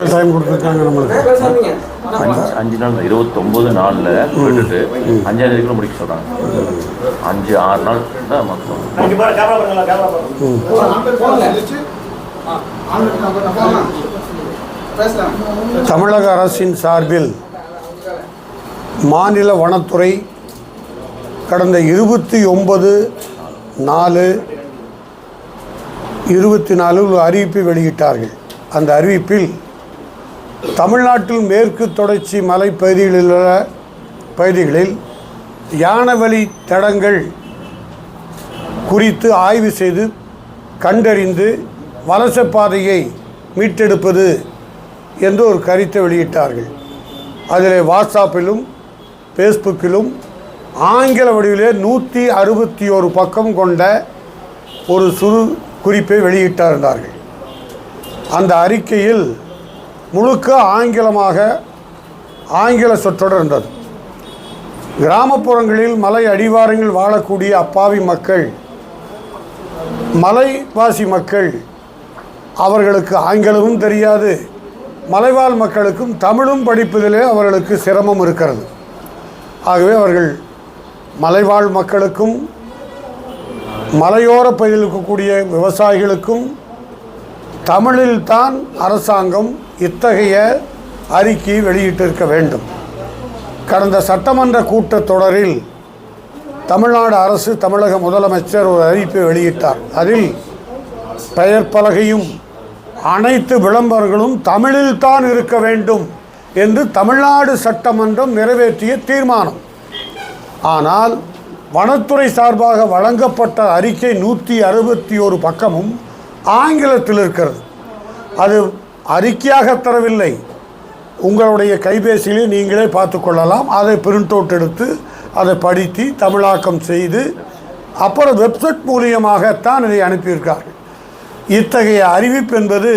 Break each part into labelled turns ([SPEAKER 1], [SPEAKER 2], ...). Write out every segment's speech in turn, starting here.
[SPEAKER 1] Time கொடுத்துருக்காங்க நம்மளுக்கு.
[SPEAKER 2] அஞ்சு அஞ்சு நாள் இருபத்தொம்போது நாளில் விட்டுட்டு அஞ்சாம் தேதிக்குள்ள முடிக்க சொல்கிறாங்க அஞ்சு ஆறு நாள் தான் மக்கள்
[SPEAKER 1] தமிழக அரசின் சார்பில் மாநில வனத்துறை கடந்த இருபத்தி ஒன்பது நாலு இருபத்தி நாலு ஒரு அறிவிப்பை வெளியிட்டார்கள். அந்த அறிவிப்பில் தமிழ்நாட்டில் மேற்கு தொடர்ச்சி மலைப்பகுதிகளில் உள்ள பகுதிகளில் யானவழி தடங்கள் குறித்து ஆய்வு செய்து கண்டறிந்து வலச பாதையை மீட்டெடுப்பது என்று ஒரு கருத்தை வெளியிட்டார்கள். அதில் வாட்ஸ்அப்பிலும் ஃபேஸ்புக்கிலும் ஆங்கில வடிவிலே நூற்றி அறுபத்தி ஒரு பக்கம் கொண்ட ஒரு சுரு குறிப்பை வெளியிட்டிருந்தார்கள் அந்த அறிக்கையில் முழுக்க ஆங்கிலமாக ஆங்கில சொற்றொடர் இருந்தது. கிராமப்புறங்களில் மலை அடிவாரங்களில் வாழக்கூடிய அப்பாவி மக்கள் மலைவாசி மக்கள் அவர்களுக்கு ஆங்கிலமும் தெரியாது மலைவாழ் மக்களுக்கும் தமிழும் படிப்பதிலே அவர்களுக்கு சிரமம் இருக்கிறது. ஆகவே அவர்கள் மலைவாழ் மக்களுக்கும் மலையோர பகுதியில் இருக்கக்கூடிய விவசாயிகளுக்கும் தமிழில்தான் அரசாங்கம் இத்தகைய அறிக்கை வெளியிட்டிருக்க வேண்டும். கடந்த சட்டமன்ற கூட்டத்தொடரில் தமிழ்நாடு அரசு தமிழக முதலமைச்சர் ஒரு அறிவிப்பை வெளியிட்டார். அதில் பெயர் பலகையும் அனைத்து விளம்பரங்களும் தமிழில்தான் இருக்க வேண்டும் என்று தமிழ்நாடு சட்டமன்றம் நிறைவேற்றிய தீர்மானம். ஆனால் வனத்துறை சார்பாக வழங்கப்பட்ட அறிக்கை நூற்றி அறுபத்தி ஒரு பக்கமும் ஆங்கிலத்தில் இருக்கிறது. அது அறிக்கையாக தரவில்லை. உங்களுடைய கைபேசியிலே நீங்களே பார்த்து கொள்ளலாம். அதை பிரிண்ட் அவுட் எடுத்து அதை படித்து தமிழாக்கம் செய்து அப்புறம் வெப்சைட் மூலியமாகத்தான் இதை அனுப்பியிருக்கார்கள். இத்தகைய அறிவிப்பு என்பது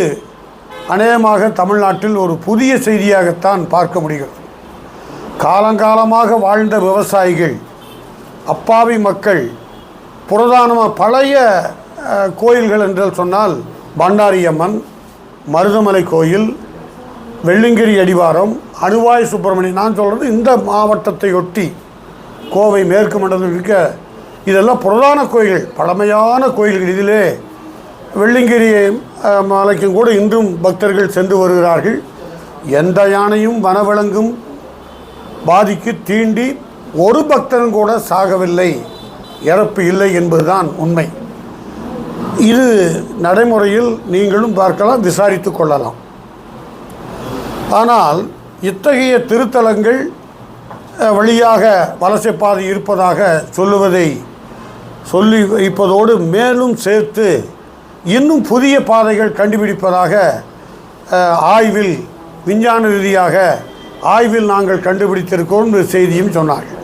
[SPEAKER 1] அநேகமாக தமிழ்நாட்டில் ஒரு புதிய செய்தியாகத்தான் பார்க்க முடிகிறது. காலங்காலமாக வாழ்ந்த விவசாயிகள் அப்பாவி மக்கள் புரதானமாக பழைய கோயில்கள் என்று சொன்னால் பண்டாரியம்மன் மருதமலை கோயில் வெள்ளிங்கிரி அடிவாரம் அணுவாய் சுப்பிரமணியம். நான் சொல்கிறது இந்த மாவட்டத்தை ஒட்டி கோவை மேற்கு மண்டலத்தில் இருக்க இதெல்லாம் புரதான கோயில்கள் பழமையான கோயில்கள் இதிலே. வெள்ளிங்கிரி மலைக்கும் கூட இன்றும் பக்தர்கள் சென்று வருகிறார்கள். எந்த யானையும் வனவிலங்கும் பாதிக்கு தீண்டி ஒரு பக்தனும் கூட சாகவில்லை. இறப்பு இல்லை என்பதுதான் உண்மை. இது நடைமுறையில் நீங்களும் பார்க்கலாம் விசாரித்து கொள்ளலாம். ஆனால் இத்தகைய திருத்தலங்கள் வழியாக வழியாக வலசைப்பாதை இருப்பதாக சொல்லுவதை சொல்லி வைப்பதோடு மேலும் சேர்த்து இன்னும் புதிய பாதைகள் கண்டுபிடிப்பதாக ஆய்வில் விஞ்ஞான ரீதியாக ஆய்வில் நாங்கள் கண்டுபிடித்திருக்கோம் என்ற செய்தியும் சொன்னார்கள்.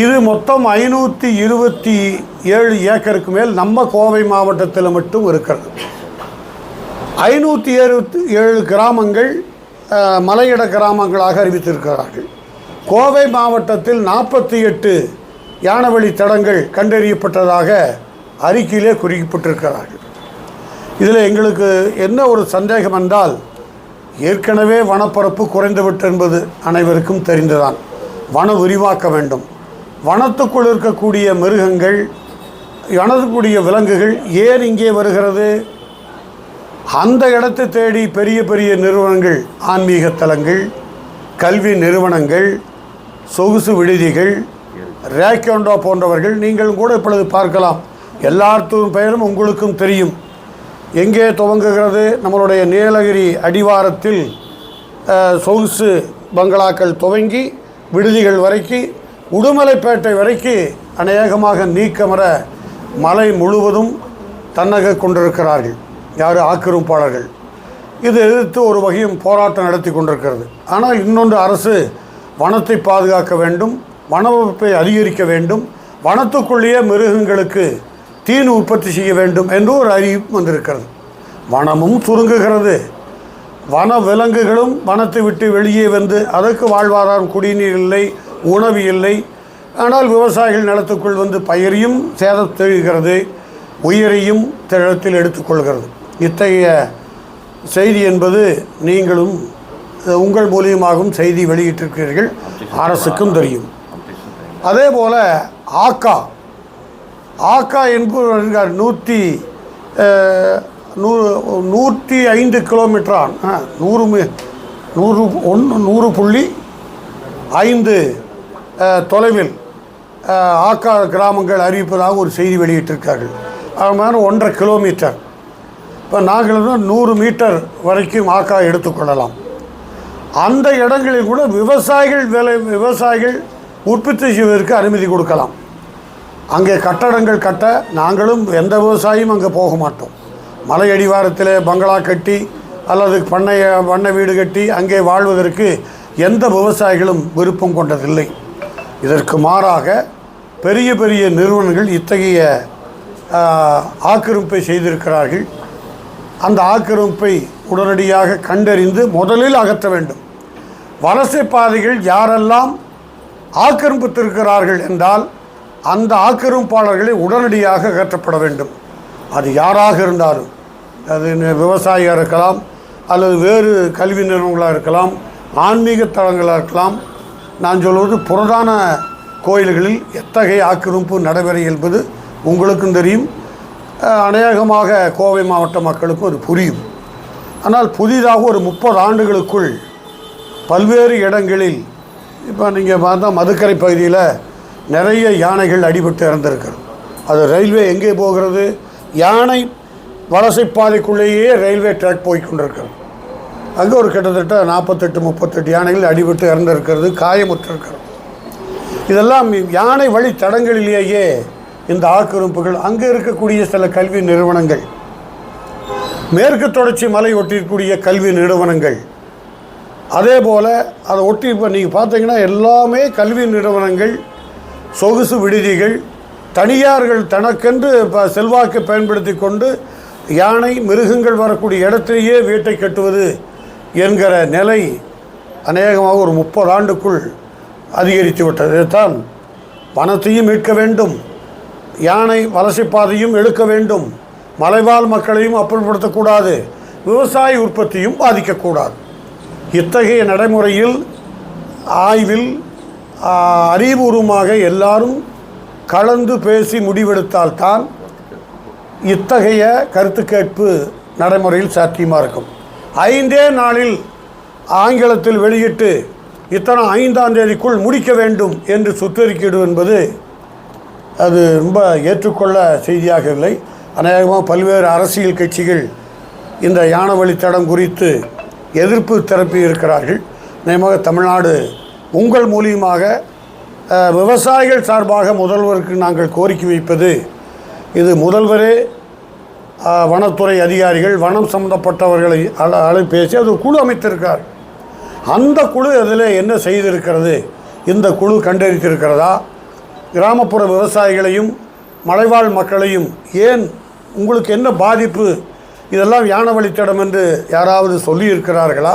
[SPEAKER 1] இது மொத்தம் ஐநூற்றி இருபத்தி ஏழு ஏக்கருக்கு மேல் நம்ம கோவை மாவட்டத்தில் மட்டும் இருக்கிறது. ஐநூற்றி இருபத்தி ஏழு கிராமங்கள் மலையிட கிராமங்களாக அறிவித்திருக்கிறார்கள். கோவை மாவட்டத்தில் நாற்பத்தி எட்டு யானவழி தடங்கள் கண்டறியப்பட்டதாக அறிக்கையிலே குறிப்பிட்டிருக்கிறார்கள். இதில் எங்களுக்கு என்ன ஒரு சந்தேகம் என்றால் ஏற்கனவே வனப்பரப்பு குறைந்துவிட்டு என்பது அனைவருக்கும் தெரிந்துதான். வன விரிவாக்க வேண்டும். வனத்துக்குள் இருக்கக்கூடிய மிருகங்கள் வனத்துக்குரிய விலங்குகள் ஏன் இங்கே வருகிறது? அந்த இடத்தை தேடி பெரிய பெரிய நிறுவனங்கள் ஆன்மீக தலங்கள் கல்வி நிறுவனங்கள் சொகுசு விடுதிகள் ரேக்கோண்டோ போன்றவர்கள் நீங்கள் கூட இப்பொழுது பார்க்கலாம். எல்லாத்துக்கும் பெயரும் உங்களுக்கும் தெரியும். எங்கே துவங்குகிறது? நம்மளுடைய நீலகிரி அடிவாரத்தில் சொகுசு பங்களாக்கள் துவங்கி விடுதிகள் வரைக்கும் உடுமலைப்பேட்டை வரைக்கும் அநேகமாக நீக்கமர மலை முழுவதும் தன்னக கொண்டிருக்கிறார்கள். யார்? ஆக்கிரமிப்பாளர்கள். இது எதிர்த்து ஒரு வகையும் போராட்டம் நடத்தி கொண்டிருக்கிறது. ஆனால் இன்னொன்று அரசு வனத்தை பாதுகாக்க வேண்டும் வனவமைப்பை அதிகரிக்க வேண்டும் வனத்துக்குள்ளேயே மிருகங்களுக்கு தீன் உற்பத்தி செய்ய வேண்டும் என்று ஒரு அறிவிப்பு வந்திருக்கிறது. வனமும் சுருங்குகிறது. வன விலங்குகளும் வனத்தை விட்டு வெளியே வந்து அதற்கு வாழ்வாதாரம் குடிநீர் இல்லை உணவு இல்லை. ஆனால் விவசாயிகள் நிலத்துக்குள் வந்து பயிரையும் சேதம் உயிரையும் திழத்தில் எடுத்துக்கொள்கிறது இத்தகைய செய்தி என்பது நீங்களும் உங்கள் மூலியமாகவும் செய்தி வெளியிட்டிருக்கிறீர்கள். அரசுக்கும் தெரியும். அதே போல் ஆக்கா. ஆக்கா என்பவர் நூற்றி நூ நூற்றி ஐந்து கிலோமீட்டரான் நூறு நூறு ஒன்று நூறு புள்ளி ஐந்து தொலைவில் ஆக்கா கிராமங்கள் அறிவிப்பதாக ஒரு செய்தி வெளியிட்டிருக்கார்கள் அது மாதிரி ஒன்றரை கிலோமீட்டர் இப்போ நாங்கள் வந்து நூறு மீட்டர் வரைக்கும் ஆக்கா எடுத்துக்கொள்ளலாம் அந்த இடங்களில் கூட விவசாயிகள் விலை விவசாயிகள் உற்பத்தி செய்வதற்கு அனுமதி கொடுக்கலாம். அங்கே கட்டடங்கள் கட்ட நாங்களும் எந்த விவசாயியும் அங்கே போக மாட்டோம். மலை அடிவாரத்தில் பங்களா கட்டி அல்லது பண்ணைய பண்ணை வீடு கட்டி அங்கே வாழ்வதற்கு எந்த விவசாயிகளும் விருப்பம் கொண்டதில்லை. இதற்கு மாறாக பெரிய பெரிய நிறுவனங்கள் இத்தகைய ஆக்கிரமிப்பை செய்திருக்கிறார்கள். அந்த ஆக்கிரமிப்பை உடனடியாக கண்டறிந்து முதலில் அகற்ற வேண்டும். வலசை பாதைகள் யாரெல்லாம் ஆக்கிரமித்திருக்கிறார்கள் என்றால் அந்த ஆக்கிரமிப்பாளர்களை உடனடியாக அகற்றப்பட வேண்டும். அது யாராக இருந்தாலும் அது விவசாயியாக இருக்கலாம் அல்லது வேறு கல்வி நிறுவனங்களாக இருக்கலாம் ஆன்மீக தளங்களாக இருக்கலாம் நான் சொல்வது புரதான கோயில்களில் எத்தகைய ஆக்கிரமிப்பு நடைபெற என்பது உங்களுக்கும் தெரியும். அநேகமாக கோவை மாவட்ட மக்களுக்கும் அது புரியும். ஆனால் புதிதாக ஒரு முப்பது ஆண்டுகளுக்குள் பல்வேறு இடங்களில் இப்போ நீங்கள் பார்த்தா மதுக்கரை பகுதியில் நிறைய யானைகள் அடிபட்டு இறந்திருக்கிறது. அது ரயில்வே எங்கே போகிறது? யானை வலசைப்பாதைக்குள்ளேயே ரயில்வே ட்ராக் போய் கொண்டிருக்கிறது. அங்கே ஒரு கிட்டத்தட்ட நாற்பத்தெட்டு முப்பத்தெட்டு யானைகள் அடிபட்டு இறந்திருக்கிறது காயமுற்றிருக்கிறது. இதெல்லாம் யானை வழி தடங்களிலேயே இந்த ஆக்கிரமிப்புகள் அங்கே இருக்கக்கூடிய சில கல்வி நிறுவனங்கள் மேற்கு தொடர்ச்சி மலை ஒட்டியிருக்கூடிய கல்வி நிறுவனங்கள் அதே போல் அதை ஒட்டி இப்போ நீங்கள் பார்த்தீங்கன்னா எல்லாமே கல்வி நிறுவனங்கள் சொகுசு விடுதிகள் தனியார்கள் தனக்கென்று இப்போ செல்வாக்கை பயன்படுத்தி கொண்டு யானை மிருகங்கள் வரக்கூடிய இடத்திலேயே வீட்டை கட்டுவது என்கிற நிலை அநேகமாக ஒரு முப்பது ஆண்டுக்குள் அதிகரித்து விட்டது தான் வனத்தையும் மீட்க வேண்டும் யானை வலசைப்பாதையும் எடுக்க வேண்டும் மலைவாழ் மக்களையும் அப்புறப்படுத்தக்கூடாது விவசாய உற்பத்தியும் பாதிக்கக்கூடாது. இத்தகைய நடைமுறையில் ஆய்வில் அறிவுபூர்வமாக எல்லாரும் கலந்து பேசி முடிவெடுத்தால்தான் இத்தகைய கருத்து கேட்பு நடைமுறையில் சாத்தியமாக இருக்கும். ஐந்தே நாளில் ஆங்கிலத்தில் வெளியிட்டு இத்தனை ஐந்தாம் தேதிக்குள் முடிக்க வேண்டும் என்று சுற்றறிக்கையிடு என்பது அது ரொம்ப ஏற்றுக்கொள்ள செய்தியாக இல்லை. அநேகமாக பல்வேறு அரசியல் கட்சிகள் இந்த யானை வழித்தடம் குறித்து எதிர்ப்பு திரப்பி இருக்கிறார்கள். நியமாக தமிழ்நாடு உங்கள் மூலியமாக விவசாயிகள் சார்பாக முதல்வருக்கு நாங்கள் கோரிக்கை வைப்பது இது முதல்வரே வனத்துறை அதிகாரிகள் வனம் சம்மந்தப்பட்டவர்களை அழ அழை பேசி அது ஒரு குழு அமைத்திருக்கார் அந்த குழு அதில் என்ன செய்திருக்கிறது? இந்த குழு கண்டறிந்திருக்கிறதா? கிராமப்புற விவசாயிகளையும் மலைவாழ் மக்களையும் ஏன் உங்களுக்கு என்ன பாதிப்பு? இதெல்லாம் யானை வழித்தடம் என்று யாராவது சொல்லியிருக்கிறார்களா?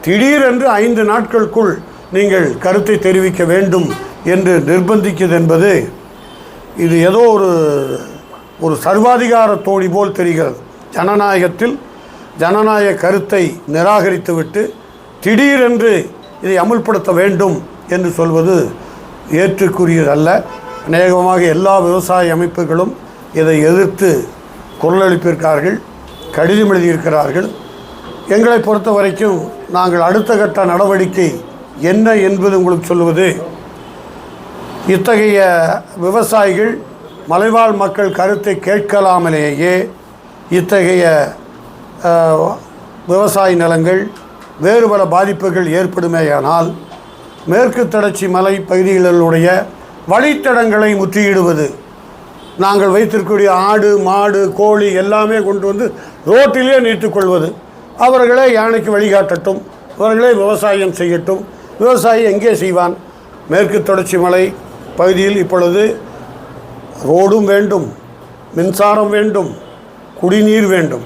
[SPEAKER 1] திடீரென்று ஐந்து நாட்களுக்குள் நீங்கள் கருத்தை தெரிவிக்க வேண்டும் என்று நிர்பந்திக்கிறது என்பது இது ஏதோ ஒரு ஒரு சர்வாதிகார தோழி போல் தெரிகிறது. ஜனநாயகத்தில் ஜனநாயக கருத்தை நிராகரித்துவிட்டு திடீரென்று இதை அமுல்படுத்த வேண்டும் என்று சொல்வது ஏற்றுக்குரியதல்ல. அநேகமாக எல்லா விவசாய அமைப்புகளும் இதை எதிர்த்து குரல் கடிதம் எழுதியிருக்கிறார்கள். எங்களை பொறுத்த வரைக்கும் நாங்கள் அடுத்த கட்ட நடவடிக்கை என்ன என்பது உங்களுக்கு சொல்வது இத்தகைய விவசாயிகள் மலைவாழ் மக்கள் கருத்தை கேட்கலாமலேயே இத்தகைய விவசாய நிலங்கள் வேறு பல பாதிப்புகள் ஏற்படுமேயானால் மேற்கு தொடர்ச்சி மலை பகுதிகளுடைய வழித்தடங்களை முற்றியிடுவது நாங்கள் வைத்திருக்கக்கூடிய ஆடு மாடு கோழி எல்லாமே கொண்டு வந்து ரோட்டிலே நீட்டுக்கொள்வது அவர்களே யானைக்கு வழிகாட்டட்டும் அவர்களே விவசாயம் செய்யட்டும் விவசாயி எங்கே செய்வான்? மேற்கு தொடர்ச்சி மலை பகுதியில் இப்பொழுது ரோடும் வேண்டும் மின்சாரம் வேண்டும் குடிநீர் வேண்டும்.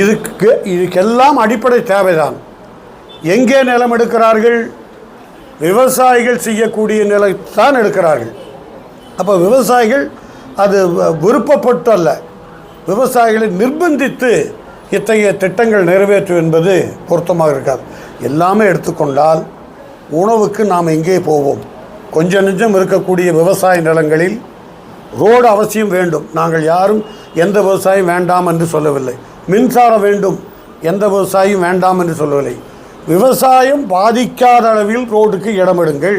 [SPEAKER 1] இதுக்கு இதுக்கெல்லாம் அடிப்படை தேவைதான். எங்கே நிலம் எடுக்கிறார்கள்? விவசாயிகள் செய்யக்கூடிய நிலத்தான் எடுக்கிறார்கள். அப்போ விவசாயிகள் அது விருப்பப்பட்டு அல்ல விவசாயிகளை நிர்பந்தித்து இத்தகைய திட்டங்கள் நிறைவேற்றும் என்பது பொருத்தமாக இருக்காது. எல்லாமே எடுத்துக்கொண்டால் உணவுக்கு நாம் எங்கே போவோம்? கொஞ்சம் நெஞ்சம் இருக்கக்கூடிய விவசாய நிலங்களில் ரோடு அவசியம் வேண்டும். நாங்கள் யாரும் எந்த விவசாயம் வேண்டாம் என்று சொல்லவில்லை. மின்சாரம் வேண்டும். எந்த விவசாயம் வேண்டாம் என்று சொல்லவில்லை. விவசாயம் பாதிக்காத அளவில் ரோடுக்கு இடமிடுங்கள்.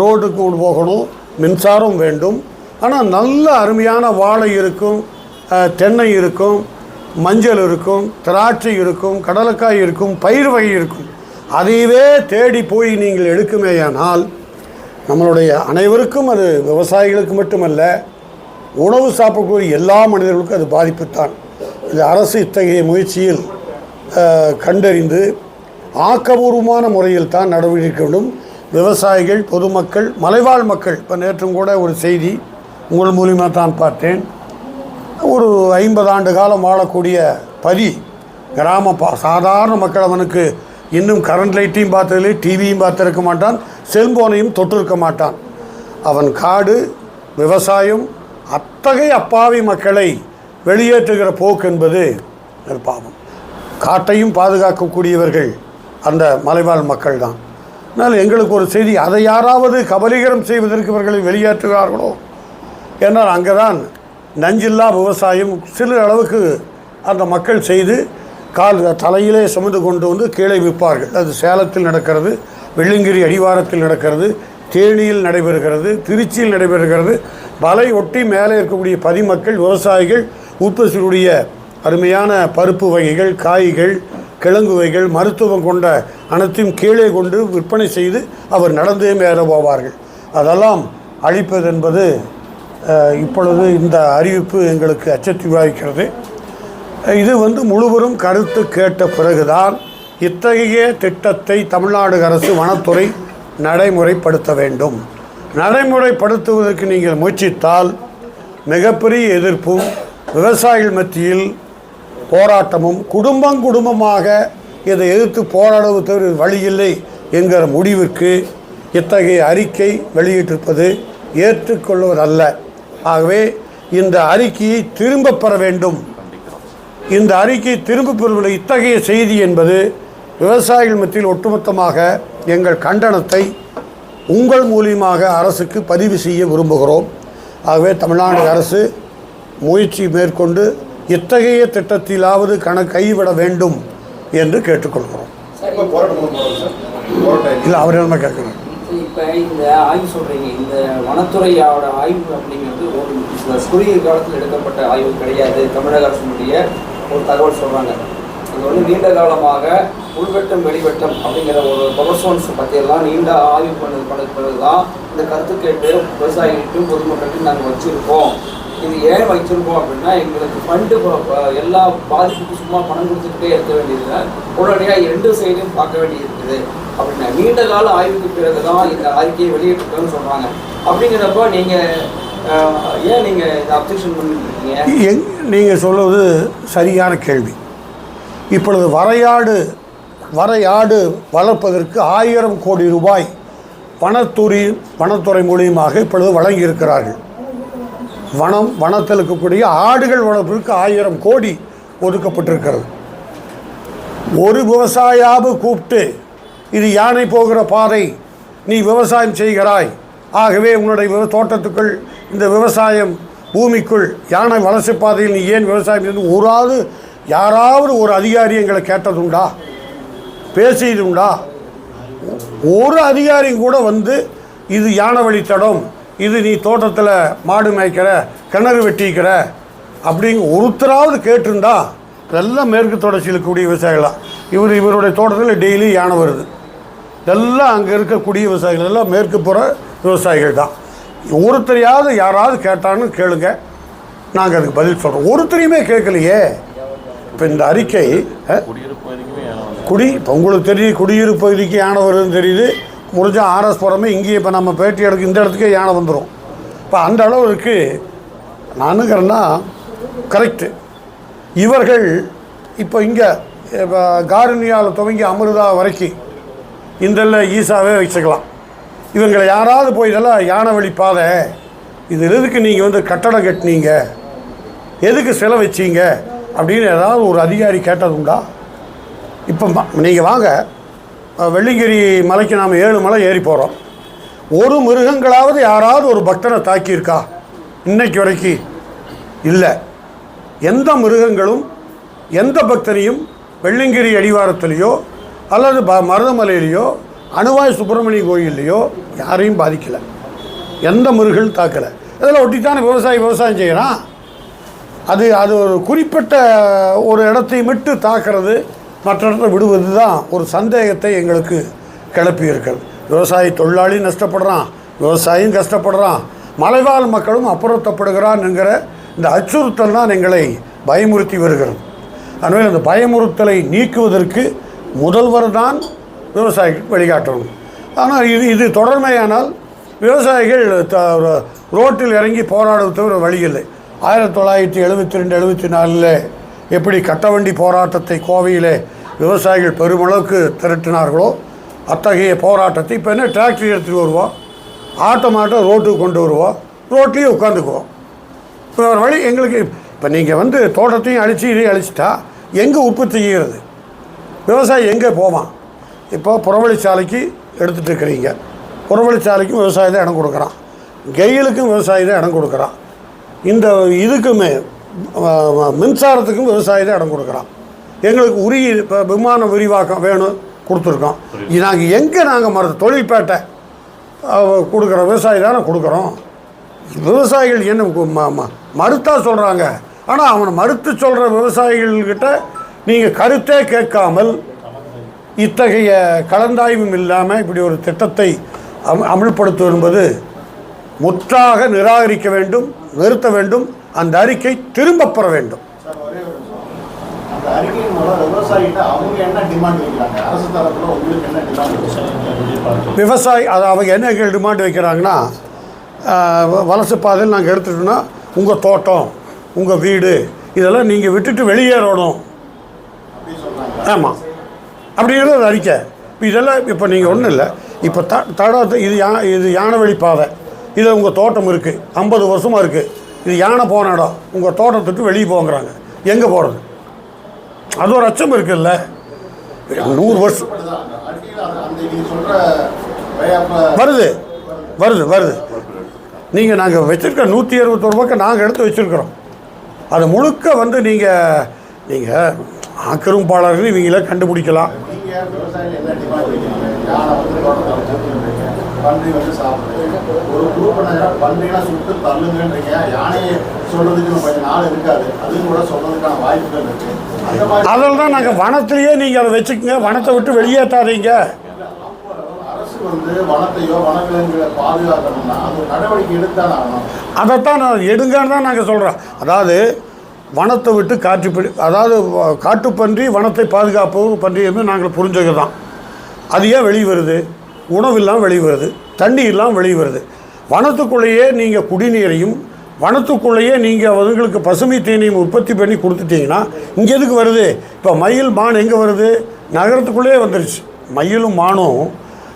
[SPEAKER 1] ரோடுக்கு கொண்டு போகணும். மின்சாரம் வேண்டும். ஆனால் நல்ல அருமையான வாழை இருக்கும். தென்னை இருக்கும். மஞ்சள் இருக்கும். திராட்சை இருக்கும். கடலக்காய் இருக்கும். பயிர் வகை இருக்கும். அதையவே தேடி போய் நீங்கள் எடுக்குமேயானால் நம்மளுடைய அனைவருக்கும் அது விவசாயிகளுக்கு மட்டுமல்ல உணவு சாப்பிடக்கூடிய எல்லா மனிதர்களுக்கும் அது பாதிப்புத்தான். இந்த அரசு இத்தகைய முயற்சியில் கண்டறிந்து ஆக்கபூர்வமான முறையில் தான் நடவடிக்கை எடுக்க வேண்டும். விவசாயிகள் பொதுமக்கள் மலைவாழ் மக்கள் இப்போ நேற்றும் கூட ஒரு செய்தி உங்கள் மூலியமாக தான் பார்த்தேன். ஒரு ஐம்பது ஆண்டு காலம் வாழக்கூடிய பதி கிராம சாதாரண மக்கள் அவனுக்கு இன்னும் கரண்ட் லைட்டையும் பார்த்ததில்லை டிவியும் பார்த்துருக்க மாட்டான் செல்போனையும் தொட்டிருக்க மாட்டான். அவன் காடு விவசாயம் அத்தகைய அப்பாவி மக்களை வெளியேற்றுகிற போக்கு என்பது பாவம். காட்டையும் பாதுகாக்கக்கூடியவர்கள் அந்த மலைவாழ் மக்கள் தான் அதனால் எங்களுக்கு ஒரு செய்தி அதை யாராவது கபலீகரம் செய்வதற்கு இவர்களை வெளியேற்றுகிறார்களோ? ஏன்னால் அங்கே தான் நஞ்சில்லா விவசாயம் சிறு அளவுக்கு அந்த மக்கள் செய்து கால் தலையிலே சுமந்து கொண்டு வந்து கீழே விற்பார்கள் அது சேலத்தில் நடக்கிறது வெள்ளிங்கிரி அடிவாரத்தில் நடக்கிறது தேனியில் நடைபெறுகிறது திருச்சியில் நடைபெறுகிறது. வலை ஒட்டி மேலே இருக்கக்கூடிய பதிமக்கள் விவசாயிகள் உற்பத்தியுடைய அருமையான பருப்பு வகைகள் காய்கள் கிழங்கு வகைகள் மருத்துவம் கொண்ட அனைத்தையும் கீழே கொண்டு விற்பனை செய்து அவர் நடந்தே மேலே போவார்கள். அதெல்லாம் அழிப்பது என்பது இப்பொழுது இந்த அறிவிப்பு எங்களுக்கு அச்சத்தை வாய்க்கிறது இது வந்து முழுவதும் கருத்து கேட்ட பிறகுதான் இத்தகைய திட்டத்தை தமிழ்நாடு அரசு வனத்துறை நடைமுறைப்படுத்த வேண்டும். நடைமுறைப்படுத்துவதற்கு நீங்கள் முயற்சித்தால் மிகப்பெரிய எதிர்ப்பும் விவசாயிகள் மத்தியில் போராட்டமும் குடும்பம் குடும்பமாக இதை எதிர்த்து போராடுவது வழியில்லை என்கிற முடிவிற்கு இத்தகைய அறிக்கை வெளியிட்டிருப்பது ஏற்றுக்கொள்வதல்ல. ஆகவே இந்த அறிக்கையை திரும்பப் பெற வேண்டும். இந்த அறிக்கை திரும்பப் பெறுவதில்லை இத்தகைய செய்தி என்பது விவசாயிகள் மத்தியில் ஒட்டுமொத்தமாக எங்கள் கண்டனத்தை உங்கள் மூலியமாக அரசுக்கு பதிவு செய்ய விரும்புகிறோம். ஆகவே தமிழ்நாடு அரசு முயற்சி மேற்கொண்டு இத்தகைய திட்டத்திலாவது கண கைவிட வேண்டும் என்று கேட்டுக்கொள்கிறோம். இல்லை. அவர் என்ன கேட்குறேன்
[SPEAKER 3] இப்போ இந்த ஆய்வு சொல்றீங்க இந்த வனத்துறையோட ஆய்வு அப்படிங்கிறது ஒரு குறுகிய காலத்தில் எடுக்கப்பட்ட ஆய்வு கிடையாது. தமிழக அரசினுடைய ஒரு தகவல் சொல்கிறாங்க இது வந்து நீண்ட காலமாக உள்வெட்டம் வெளிவெட்டம் அப்படிங்கிற ஒரு பவர்சோன்ஸ் பற்றியெல்லாம் நீண்ட ஆய்வு பண்ணது பண்ண பிறகு தான் இந்த கருத்து கேட்டு விவசாயிகளுக்கும் பொதுமக்களுக்கும் நாங்கள் வச்சுருக்கோம். இது ஏன் வச்சுருக்கோம் அப்படின்னா எங்களுக்கு ஃபண்டு எல்லா பாதிப்புக்கும் சும்மா பணம் கொடுத்துக்கிட்டே இருக்க வேண்டியதில்லை. உடனடியாக ரெண்டு சைடையும் பார்க்க வேண்டியது இருக்குது அப்படின்னா நீண்ட கால ஆய்வுக்கு பிறகு தான் இந்த அறிக்கையை வெளியிட்டிருக்கோன்னு சொல்கிறாங்க அப்படிங்கிறப்போ நீங்கள் ஏன் நீங்கள்
[SPEAKER 1] எங் நீங்கள் சொல்வது சரியான கேள்வி. இப்பொழுது வரையாடு வரையாடு வளர்ப்பதற்கு ஆயிரம் கோடி ரூபாய் வனத்துறை வனத்துறை மூலியமாக இப்பொழுது வழங்கியிருக்கிறார்கள். வனம் வனத்தில் இருக்கக்கூடிய ஆடுகள் வளர்ப்பதற்கு ஆயிரம் கோடி ஒதுக்கப்பட்டிருக்கிறது. ஒரு விவசாயாவது கூப்பிட்டு இது யானை போகிற பாதை நீ விவசாயம் செய்கிறாய். ஆகவே உன்னுடைய விவ தோட்டத்துக்குள் இந்த விவசாயம் பூமிக்குள் யானை வளர்ச்சி பாதையில் நீ ஏன் விவசாயம் செய்து ஒராவது யாராவது ஒரு அதிகாரி எங்களை கேட்டதுண்டா? பேசியதுண்டா? ஒரு அதிகாரியும் கூட வந்து இது யானை வழித்தடம். இது நீ தோட்டத்தில் மாடு மேய்க்கிற கிணறு வெட்டிக்கிற அப்படிங்க ஒருத்தராவது கேட்டிருந்தா இதெல்லாம் மேற்கு தொடர்ச்சியில் இருக்கக்கூடிய விவசாயிகளாக இவர் இவருடைய தோட்டத்தில் டெய்லி யானை வருது. இதெல்லாம் அங்கே இருக்கக்கூடிய விவசாயிகள் எல்லாம் மேற்கு புற விவசாயிகள் தான். ஒருத்தரையாவது யாராவது கேட்டான்னு கேளுங்க. நாங்கள் அதுக்கு பதில் சொல்கிறோம் ஒருத்தரையுமே கேட்கலையே. இப்போ இந்த அறிக்கை குடி இப்போ உங்களுக்கு தெரியுது குடியிருப்பு பகுதிக்கு யானை வருதுன்னு தெரியுது. முடிஞ்சால் ஆர்எஸ் புறமே இங்கேயே இப்போ நம்ம பேட்டி எடுக்க இந்த இடத்துக்கே யானை வந்துடும் இப்போ அந்த அளவுக்கு நானுங்கிறேன்னா கரெக்டு இவர்கள் இப்போ இங்கே இப்போ காரணியால் துவங்கி அமிர்தா வரைக்கும் இந்தல்ல ஈசாவே வச்சுக்கலாம். இவங்களை யாராவது போய் இதெல்லாம் யானை வழி பாதை இது எதுக்கு நீங்கள் வந்து கட்டடம் கட்டினீங்க? எதுக்கு சிலை வச்சீங்க? அப்படின்னு ஏதாவது ஒரு அதிகாரி கேட்டது உண்டா? இப்போ நீங்கள் வாங்க. வெள்ளிங்கிரி மலைக்கு நாம் ஏழு மலை ஏறி போகிறோம் ஒரு மிருகங்களாவது யாராவது ஒரு பக்தனை தாக்கியிருக்கா? இன்னைக்கு வரைக்கும் இல்லை. எந்த மிருகங்களும் எந்த பக்தனையும் வெள்ளிங்கிரி அடிவாரத்திலேயோ அல்லது ப மருதமலையிலையோ அணுவாய் சுப்பிரமணிய கோயில்லையோ யாரையும் பாதிக்கலை. எந்த மிருகங்களும் தாக்கலை. இதில் ஒட்டித்தானே விவசாயி விவசாயம் செய்கிறான் அது அது ஒரு குறிப்பிட்ட ஒரு இடத்தை மட்டும் தாக்குறது மற்ற இடத்துல விடுவது தான் ஒரு சந்தேகத்தை எங்களுக்கு கிளப்பி இருக்கிறது விவசாயி தொழிலாளி நஷ்டப்படுறான் விவசாயியும் கஷ்டப்படுறான் மலைவாழ் மக்களும் அப்புறத்தப்படுகிறான் என்கிற இந்த அச்சுறுத்தல் தான் எங்களை பயமுறுத்தி வருகிறது. எனவே அந்த பயமுறுத்தலை நீக்குவதற்கு முதல்வர் தான் விவசாயிகள் வழிகாட்டணும். ஆனால் இது இது தொடர்மையானால் விவசாயிகள் த- ரோட்டில் இறங்கி போராடுவது தவிர வழி இல்லை. ஆயிரத்தி தொள்ளாயிரத்தி எழுபத்தி ரெண்டு எழுபத்தி நாலில் எப்படி கட்டவண்டி போராட்டத்தை கோவையிலே விவசாயிகள் பெருமளவுக்கு திரட்டினார்களோ அத்தகைய போராட்டத்தை இப்போ என்ன டிராக்டர் எடுத்துகிட்டு வருவோம் ஆட்டோ ரோட்டுக்கு கொண்டு வருவோம் ரோட்லேயே உட்காந்துக்குவோம். இப்போ ஒரு வழி எங்களுக்கு இப்போ நீங்கள் வந்து தோட்டத்தையும் அழிச்சு இதையும் அழிச்சிட்டா எங்கே உற்பத்தி செய்கிறது விவசாயி எங்கே போவான்? இப்போ புறவழிச்சாலைக்கு எடுத்துகிட்டு இருக்கிறீங்க புறவழிச்சாலைக்கும் விவசாயி தான் இடம் கொடுக்குறான். கெயிலுக்கும் விவசாயி தான் இடம் கொடுக்குறான். இந்த இதுக்குமே மின்சாரத்துக்கும் விவசாயி தான் இடம் கொடுக்குறான். எங்களுக்கு உரிய இப்போ விமான விரிவாக்கம் வேணும் கொடுத்துருக்கோம். நாங்கள் எங்கே நாங்கள் மறு தொழில்பேட்டை கொடுக்குற விவசாயி தானே கொடுக்குறோம். விவசாயிகள் என்ன மறுத்தா சொல்கிறாங்க ஆனால் அவனை மறுத்து சொல்கிற விவசாயிகள்கிட்ட நீங்கள் கருத்தே கேட்காமல் இத்தகைய கலந்தாய்வும் இல்லாமல் இப்படி ஒரு திட்டத்தை அம் அமல்படுத்துவது என்பது முற்றாக நிராகரிக்க வேண்டும் நிறுத்த வேண்டும் அந்த அறிக்கை திரும்பப் பெற வேண்டும். விவசாயி அது அவங்க என்ன டிமாண்ட் வைக்கிறாங்கன்னா வலசு பாதையில் நாங்கள் எடுத்துட்டோம்னா உங்கள் தோட்டம் உங்கள் வீடு இதெல்லாம் நீங்கள் விட்டுட்டு வெளியேறணும். ஆமாம் அப்படிங்கிறது ஒரு அறிக்கை இப்போ இதெல்லாம் இப்போ நீங்கள் ஒன்றும் இல்லை. இப்போ த தடத்தை இது யா இது யானை வழி பாதை. இது உங்கள் தோட்டம் இருக்குது ஐம்பது வருஷமாக இருக்குது இது யானை போன இடம். உங்கள் தோட்டத்துக்கு வெளியே போங்கிறாங்க. எங்கே போகிறது அது ஒரு அச்சம் இருக்குல்ல. நூறு வருஷம் வருது. வருது வருது. நீங்கள் நாங்கள் வச்சுருக்க நூற்றி அறுபத்தொரு ரூபாய்க்கு நாங்கள் எடுத்து வச்சுருக்குறோம். அது முழுக்க வந்து நீங்கள் நீங்கள் ஆக்கிரமிப்பாளர்கள் இவங்கள கண்டுபிடிக்கலாம். அதில் தான் நாங்கள் வனத்திலேயே நீங்கள் அதை வச்சுக்கோங்க. வனத்தை விட்டு வெளியேற்றாதீங்க.
[SPEAKER 4] வந்து வனத்தையோ வனவிலங்குகளை பாதுகாக்கணும்னா அது நடவடிக்கை
[SPEAKER 1] அதைத்தான் நான் எடுங்கன்னு தான் நாங்கள் சொல்கிறோம் அதாவது வனத்தை விட்டு காற்று அதாவது காட்டுப்பன்றி வனத்தை பாதுகாப்பது பன்றி என்று நாங்கள் புரிஞ்சது தான் அது ஏன் வெளியே வருது? உணவு இல்லாமல் வெளியே வருது. தண்ணி இல்லாமல் வெளியே வருது. வனத்துக்குள்ளேயே நீங்கள் குடிநீரையும் வனத்துக்குள்ளேயே நீங்கள் அவங்களுக்கு பசுமை தேனையும் உற்பத்தி பண்ணி கொடுத்துட்டீங்கன்னா இங்கே எதுக்கு வருது? இப்போ மயில் மான் எங்கே வருது? நகரத்துக்குள்ளேயே வந்துருச்சு. மயிலும் மானும்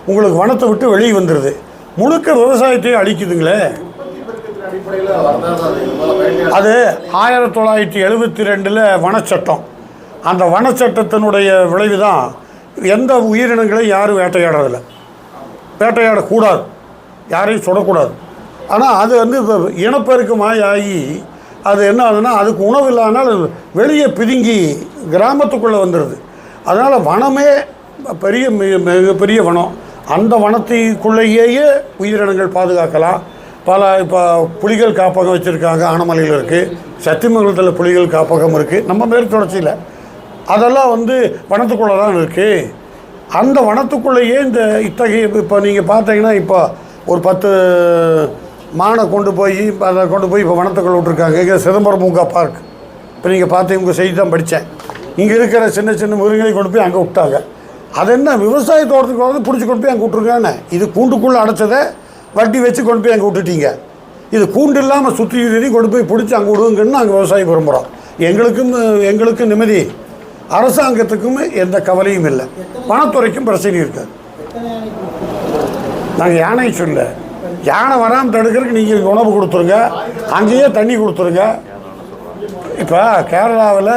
[SPEAKER 1] உங்களுக்கு வனத்தை விட்டு வெளியே வந்துடுது முழுக்க விவசாயத்தையும் அழிக்குதுங்களே.
[SPEAKER 4] அது
[SPEAKER 1] ஆயிரத்தி தொள்ளாயிரத்தி எழுபத்தி ரெண்டில் வனச்சட்டம். அந்த வனச்சட்டத்தினுடைய விளைவு தான் எந்த உயிரினங்களையும் யாரும் வேட்டையாடுறதில்ல. வேட்டையாடக்கூடாது. யாரையும் சுடக்கூடாது ஆனால் அது வந்து இப்போ இனப்பெருக்கமாய் ஆகி அது என்ன ஆகுதுன்னா அதுக்கு உணவு இல்லாதனால் வெளியே பிதுங்கி கிராமத்துக்குள்ளே வந்துடுது அதனால் வனமே பெரிய மிக- மிகப்பெரிய வனம். அந்த வனத்துக்குள்ளேயே உயிரினங்கள் பாதுகாக்கலாம். பல இப்போ புலிகள் காப்பகம் வச்சுருக்காங்க ஆனமலையில் இருக்குது சத்தியமங்கலத்தில் புலிகள் காப்பகம் இருக்குது நம்ம மேற்கு தொடர்ச்சியில் அதெல்லாம் வந்து வனத்துக்குள்ளே தான் இருக்குது அந்த வனத்துக்குள்ளேயே இந்த இத்தகைய இப்போ நீங்கள் பார்த்தீங்கன்னா இப்போ ஒரு பத்து மானை கொண்டு போய் அதை கொண்டு போய் இப்போ வனத்துக்குள்ளே விட்ருக்காங்க இங்கே சிதம்பரம் பூங்கா பார்க் இப்போ நீங்கள் பார்த்து உங்கள் செய்தி தான் படித்தேன் இங்கே இருக்கிற சின்ன சின்ன மிருகங்களை கொண்டு போய் அங்கே விட்டாங்க. அது என்ன விவசாய தோட்டத்துக்கு வந்து பிடிச்சி கொண்டு போய் அங்கே விட்ருக்கானே இது கூண்டுக்குள்ளே அடைச்சதை வட்டி வச்சு கொண்டு போய் அங்கே விட்டுட்டீங்க. இது கூண்டு இல்லாமல் சுற்றி சுற்றி கொண்டு போய் பிடிச்சி அங்கே விடுங்கன்னு நாங்கள் விவசாயம் விரும்புகிறோம் எங்களுக்கும் எங்களுக்கும் நிம்மதி. அரசாங்கத்துக்கும் எந்த கவலையும் இல்லை. பணத்துறைக்கும் பிரச்சனை இருக்காது நாங்கள் யானை சொல்ல யானை வராமல் தடுக்கிறதுக்கு நீங்கள் உணவு கொடுத்துருங்க. அங்கேயே தண்ணி கொடுத்துருங்க. இப்போ கேரளாவில்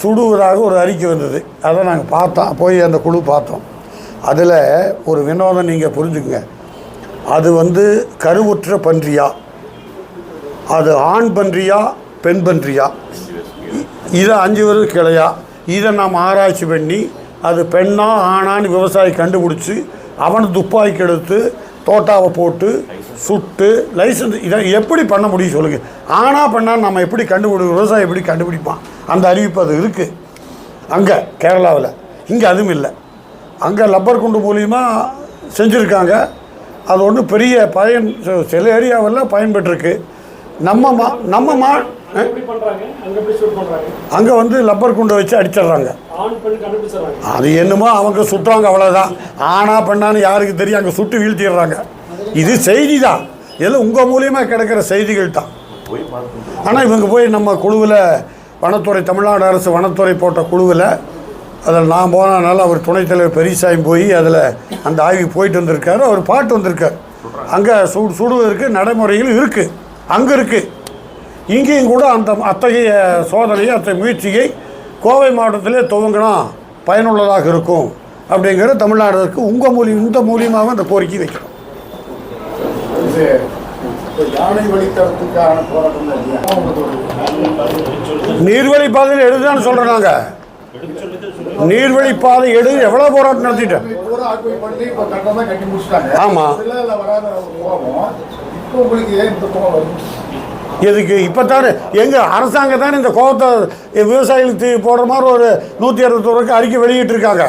[SPEAKER 1] சுடுவதாக ஒரு அறிக்கை வந்தது. அதை நாங்கள் பார்த்தோம். போய் அந்த குழு பார்த்தோம். அதில் ஒரு வினோதம் நீங்கள் புரிஞ்சுக்குங்க. அது வந்து கருவுற்ற பன்றியா? அது ஆண் பன்றியா பெண் பன்றியா? இதை அஞ்சு பேரும் கிளையா? இதை நாம் ஆராய்ச்சி பண்ணி அது பெண்ணா ஆணான்னு விவசாயி கண்டுபிடிச்சி அவனை துப்பாக்கி எடுத்து தோட்டாவை போட்டு சுட்டு லைசன்ஸ் இதை எப்படி பண்ண முடியும் சொல்லுங்கள் ஆனால் பெண்ணான்னு நம்ம எப்படி கண்டுபிடி விவசாயம் எப்படி கண்டுபிடிப்பான்? அந்த அறிவிப்பு அது இருக்குது அங்கே கேரளாவில். இங்கே அதுவும் இல்லை. அங்கே லப்பர் குண்டு மூலியமாக செஞ்சுருக்காங்க. அது ஒன்றும் பெரிய பயன் சில- சில ஏரியாவில் பயன்பெற்றிருக்கு. நம்ம மா நம்ம மா
[SPEAKER 5] அங்க
[SPEAKER 1] வந்து லப்பர் குண்டை வச்சு அடிச்சிடுறாங்க. அது என்னமோ அவங்க சுட்டுறாங்க அவ்வளோதான் ஆனா பெண்ணான்னு யாருக்கு தெரியும் அங்கே சுட்டு வீழ்த்திடுறாங்க. இது செய்தி தான் எல்லாம் உங்கள் மூலியமாக கிடைக்கிற செய்திகள் தான். ஆனால் இவங்க போய் நம்ம குழுவில் வனத்துறை தமிழ்நாடு அரசு வனத்துறை போட்ட குழுவில் அதில் நான் போனதுனால அவர் துணைத் தலைவர் பெரியசாமி போய் அதில் அந்த ஆய்வு போயிட்டு வந்திருக்காரு. அவர் பாட்டு வந்திருக்கார். அங்கே சு சுடுவதற்கு நடைமுறைகள் இருக்குது அங்கே இருக்குது இங்கேயும் கூட அந்த அத்தகைய சோதனையை அத்தகைய முயற்சியை கோவை மாவட்டத்திலே துவங்கினா பயனுள்ளதாக இருக்கும் அப்படிங்கிற தமிழ்நாடு உங்கள் மூலியம் இந்த மூலியமாக அந்த கோரிக்கை வைக்கிறோம். நீர்வழி பாதையில் எடுதான்னு சொல்கிறோம் நாங்கள் நீர்வழி பாதை எடு எவ்வளோ போராட்டம் நடத்திட்டேன்
[SPEAKER 4] ஆமாம்
[SPEAKER 1] ஆமா. எதுக்கு? இப்போ தானே எங்கள் அரசாங்கம் தானே இந்த கோபத்தை விவசாயிகளுக்கு போடுற மாதிரி ஒரு நூற்றி அறுபத்தோருக்கு அறிக்கை வெளியிட்டிருக்காங்க.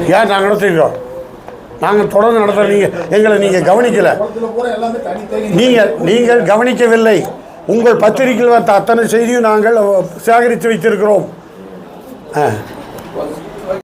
[SPEAKER 4] இருக்காங்க
[SPEAKER 1] ஏன் நாங்கள் நடத்திருக்கோம் நாங்கள் தொடர்ந்து நடத்துகிறோம் நீங்கள் எங்களை நீங்கள் கவனிக்கலை. நீங்கள் நீங்கள் கவனிக்கவில்லை. உங்கள் பத்திரிகையில் வந்த அத்தனை செய்தியும் நாங்கள் சேகரித்து வைத்திருக்கிறோம். ஆ.